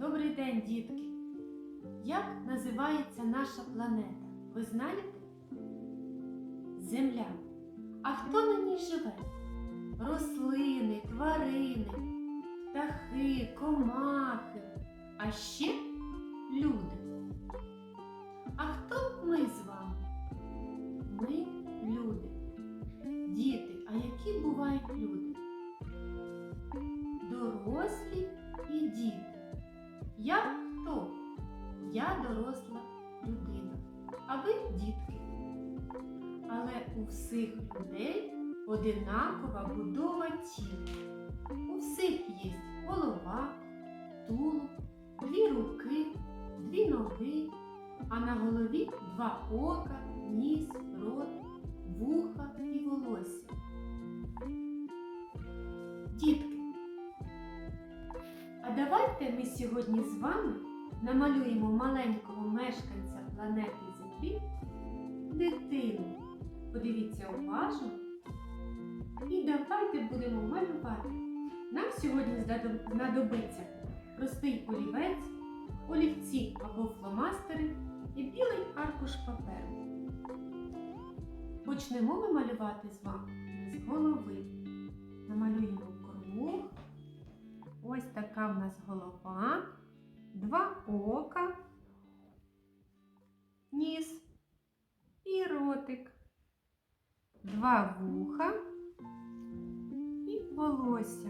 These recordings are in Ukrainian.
Добрий день, дітки! Як називається наша планета? Ви знаєте? Земля. А хто на ній живе? Рослини, тварини, птахи, комахи, а ще люди. А хто ми з вами? Ми люди. Діти, а які бувають люди? Дорослі дітки. Але у всіх людей одинакова будова тіла. У всіх є голова, тулуб, дві руки, дві ноги, а на голові два ока, ніс, рот, вуха і волосся. Дітки, а давайте ми сьогодні з вами намалюємо маленького мешканця планети Землі дитину. Подивіться уважно. І давайте будемо малювати. Нам сьогодні знадобиться простий олівець, олівці або фломастери і білий аркуш паперу. Почнемо ми малювати з вами з голови. Намалюємо круг. Ось така в нас голова, два ока, ніс і ротик, два вуха і волосся,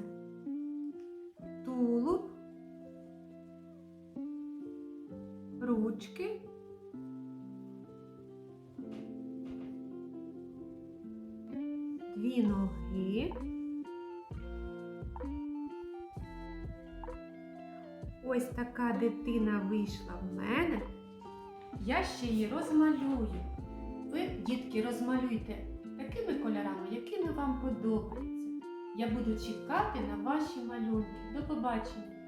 тулуб, ручки, дві ноги. Ось така дитина вийшла в мене. Я ще її розмалюю. Ви, дітки, розмалюйте такими кольорами, якими вам подобаються. Я буду чекати на ваші малюнки. До побачення!